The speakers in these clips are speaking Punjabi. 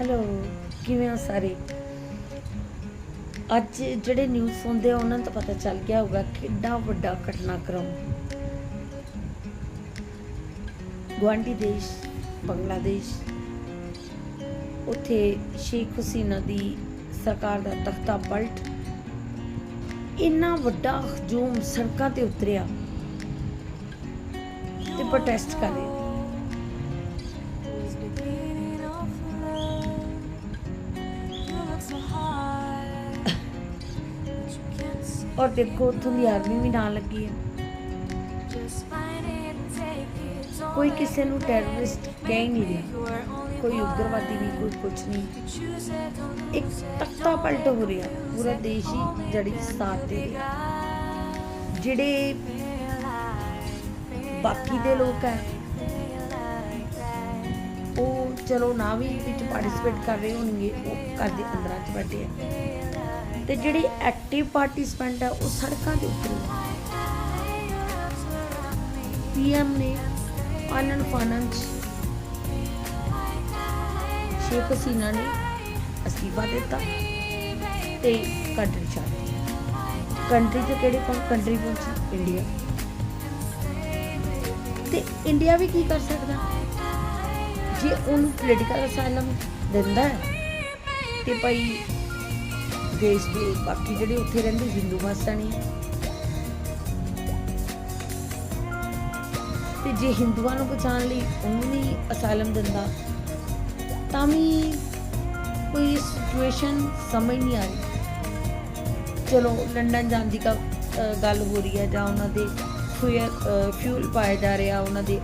ਹੈਲੋ, ਕਿਵੇਂ ਹੋ ਸਾਰੇ? ਅੱਜ ਜਿਹੜੇ ਨਿਊਜ਼ ਸੁਣਦੇ ਆ, ਉਹਨਾਂ ਨੂੰ ਤਾਂ ਪਤਾ ਚੱਲ ਗਿਆ ਹੋਊਗਾ ਕਿੰਨਾ ਵੱਡਾ ਘਟਨਾਕ੍ਰਮ। ਗੁਆਂਢੀ ਦੇਸ਼, ਬੰਗਲਾਦੇਸ਼, ਉੱਥੇ ਸ਼ੇਖ ਹਸੀਨਾ ਦੀ ਸਰਕਾਰ ਦਾ ਤਖਤਾ ਪਲਟ। ਇੰਨਾ ਵੱਡਾ ਹਜੂਮ ਸੜਕਾਂ ਤੇ ਉਤਰਿਆ ਤੇ ਪ੍ਰੋਟੈਸਟ ਕਰ ਰਹੇ। ਔਰ ਦੇਖੋ ਉੱਥੋਂ ਦੀ ਆਰਮੀ ਵੀ ਨਾਲ ਲੱਗੀ ਹੈ। ਕੋਈ ਕਿਸੇ ਨੂੰ ਟੈਰਰਿਸਟ ਕਹਿ ਹੀ ਨਹੀਂ ਰਿਹਾ। ਕੋਈ ਉਗਰਵਾਦੀ ਨਹੀਂ, ਕੋਈ ਕੁਛ ਨਹੀਂ। Choose ਇੱਕ ਤਖਤਾ ਪਲਟ ਹੋ ਰਿਹਾ ਪੂਰਾ ਦੇਸ਼ ਹੀ ਜੜੀ ਸਾਥ ਦੇ ਰਿਹਾ। ਜਿਹੜੇ ਬਾਕੀ ਦੇ ਲੋਕ ਹੈ, ਉਹ ਚਲੋ ਨਾ ਵੀ ਵਿੱਚ ਪਾਰਟਿਸਿਪੇਟ ਕਰ ਰਹੇ ਹੋਣਗੇ, ਉਹ ਘਰ ਦੇ ਅੰਦਰਾਂ 'ਚ ਬੈਠੇ ਆ। ਤੇ ਜਿਹੜੇ ਐਕਟਿਵ ਪਾਰਟਿਸਪੈਂਟ ਆ, ਉਹ ਸੜਕਾਂ ਦੇ ਉੱਤੇ ਪੀਐਮ ਨੇ ਆਨੰਦ ਫਾਨੰਦ ਸ਼ੇਖ ਹਸੀਨਾ ਨੇ ਅਸਤੀਫਾ ਦਿੱਤਾ ਤੇ ਕੰਟਰੀ ਛੱਡ ਕੰਟਰੀ ਤੇ ਕਿਹੜੇ ਕੰਟਰੀ ਪਹੁੰਚੀ ਇੰਡੀਆ ਤੇ ਇੰਡੀਆ ਵੀ ਕੀ ਕਰ ਸਕਦਾ? ਜੇ ਉਹਨੂੰ ਪੋਲੀਟੀਕਲ ਅਸਾਈਲਮ ਦਿੰਦਾ ਹੈ, ਤੇ ਭਾਈ ਦੇਸ਼ ਦੇ ਬਾਕੀ ਜਿਹੜੇ ਉੱਥੇ ਰਹਿੰਦੇ ਹਿੰਦੂ ਵਸਣੀ ਤੇ ਜੇ ਹਿੰਦੂਆਂ ਨੂੰ ਬਚਾਉਣ ਲਈ ਉਹਨੂੰ ਨਹੀਂ ਅਸਾਈਲਮ ਦਿੰਦਾ, ਤਾਂ ਵੀ ਕੋਈ ਸਿਚੁਏਸ਼ਨ ਸਮਝ ਨਹੀਂ ਆ ਰਹੀ। ਚਲੋ, ਲੰਡਨ ਜਾਣ ਦੀ ਗੱਲ ਹੋ ਰਹੀ ਹੈ ਜਾਂ ਉਹਨਾਂ ਦੇ ਫਿਊਲ ਫਿਊਲ ਪਾਇਆ ਜਾ ਰਿਹਾ ਉਹਨਾਂ ਦੇ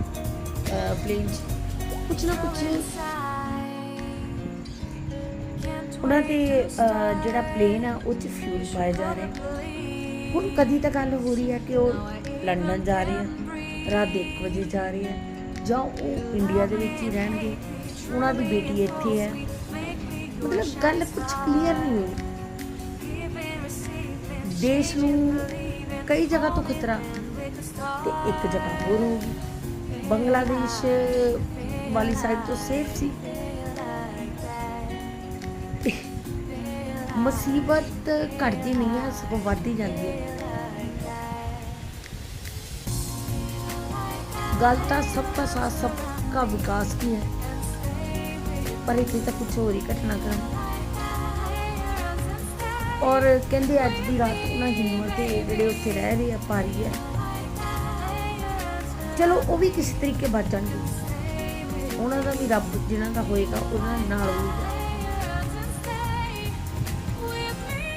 ਪਲੇਨ 'ਚ। ਕੁਝ ਨਾ ਕੁਝ ਉਹਨਾਂ ਦੇ ਜਿਹੜਾ ਪਲੇਨ ਆ, ਉਹ 'ਚ ਫਿਊਲ ਪਾਇਆ ਜਾ ਰਿਹਾ ਹੁਣ ਕਦੀ ਤਾਂ ਗੱਲ ਹੋ ਰਹੀ ਹੈ ਕਿ ਉਹ ਲੰਡਨ ਜਾ ਰਹੇ ਆ, ਰਾਤ 1 ਵਜੇ ਜਾ ਰਹੇ ਆ, ਜਾਂ ਉਹ ਇੰਡੀਆ ਦੇ ਵਿੱਚ ਹੀ ਰਹਿਣਗੇ। ਉਹਨਾਂ ਦੀ ਬੇਟੀ ਇੱਥੇ ਹੈ। ਮਤਲਬ ਗੱਲ ਕੁਝ ਕਲੀਅਰ ਨਹੀਂ ਹੋਈ। ਦੇਸ਼ ਨੂੰ ਕਈ ਜਗ੍ਹਾ ਤੋਂ ਖਤਰਾ ਤੇ ਇੱਕ ਜਗ੍ਹਾ ਹੋਰ ਹੋ ਬੰਗਲਾਦੇਸ਼ ਵਾਲੀ ਸਾਈਡ ਤੋਂ ਸੇਫ ਸੀ। ਮੁਸੀਬਤ ਘਟਦੀ ਨਹੀਂ ਹੈ, ਸਗੋਂ ਵੱਧਦੀ ਜਾਂਦੀ ਹੈ। ਗੱਲ ਤਾਂ ਸਭ ਦਾ ਸਾਥ, ਸਭ ਦਾ ਵਿਕਾਸ ਕੀ ਹੈ। ਪਰ ਇੱਥੇ ਤਾਂ ਕੁਝ ਹੋਰ ਹੀ ਘਟਨਾ ਕਰਨ। ਔਰ ਕਹਿੰਦੇ ਅੱਜ ਦੀ ਰਾਤ ਉਹਨਾਂ ਜਿੰਮਰ ਤੇ ਜਿਹੜੇ ਉੱਥੇ ਰਹਿ ਰਹੇ ਆ ਪਾਰੀ ਹੈ। ਚਲੋ, ਉਹ ਵੀ ਕਿਸੇ ਤਰੀਕੇ ਬਚਣਗੇ ਉਹਨਾਂ ਦਾ ਵੀ ਰੱਬ ਜਿਹਨਾਂ ਦਾ ਹੋਏਗਾ, ਉਹਨਾਂ ਨਾਲ ਹੋਏਗਾ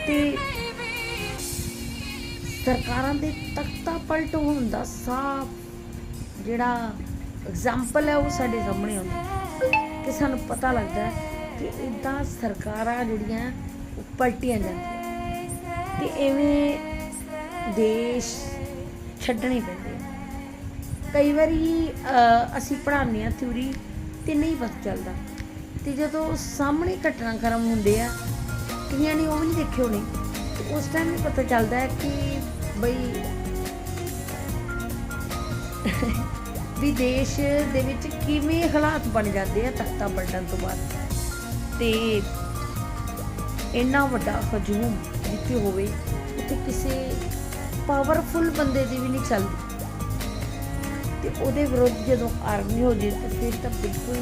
ਤੇ ਸਰਕਾਰਾਂ ਦੇ ਤਖਤਾ ਪਲਟ ਹੋਣ ਦਾ ਸਾਫ਼ ਜਿਹੜਾ ਐਗਜ਼ਾਮਪਲ ਹੈ ਉਹ ਸਾਡੇ ਸਾਹਮਣੇ ਆਉਂਦਾ ਕਿ ਸਾਨੂੰ ਪਤਾ ਲੱਗਦਾ ਕਿ ਇਦਾਂ ਸਰਕਾਰਾਂ ਜਿਹੜੀਆਂ ਉਹ ਪਲਟੀਆਂ ਜਾਂਦੀਆਂ ਤੇ ਐਵੇਂ ਦੇਸ਼ ਛੱਡਣੇ ਪੈਂਦੇ ਕਈ ਵਾਰੀ ਅਸੀਂ ਪੜ੍ਹਾਉਂਦੇ ਆ ਥਿਊਰੀ ਤੇ ਨਹੀਂ ਪਤਾ ਚੱਲਦਾ। ਤੇ ਜਦੋਂ ਸਾਹਮਣੇ ਘਟਨਾਕ੍ਰਮ ਹੁੰਦੇ ਆ ਕਈਆਂ ਨੇ, ਉਹ ਵੀ ਨਹੀਂ ਦੇਖੇ ਹੋਣੇ। ਉਸ ਟਾਈਮ ਹੀ ਪਤਾ ਚੱਲਦਾ ਹੈ ਕਿ ਬਈ ਵੀ ਦੇਸ਼ ਦੇ ਵਿੱਚ ਕਿਵੇਂ ਹਾਲਾਤ ਬਣ ਜਾਂਦੇ ਆ ਤਖਤਾ ਪਲਟਣ ਤੋਂ ਬਾਅਦ। ਤੇ ਇੰਨਾ ਵੱਡਾ ਹਜੂਮ ਜਿੱਥੇ ਹੋਵੇ, ਉੱਥੇ ਕਿਸੇ ਪਾਵਰਫੁਲ ਬੰਦੇ ਦੀ ਵੀ ਨਹੀਂ ਚੱਲਦੀ। ਤੇ ਉਹਦੇ ਵਿਰੁੱਧ ਜਦੋਂ ਆਰਮੀ ਹੋ ਜੇ, ਤਾਂ ਫਿਰ ਤਾਂ ਬਿਲਕੁਲ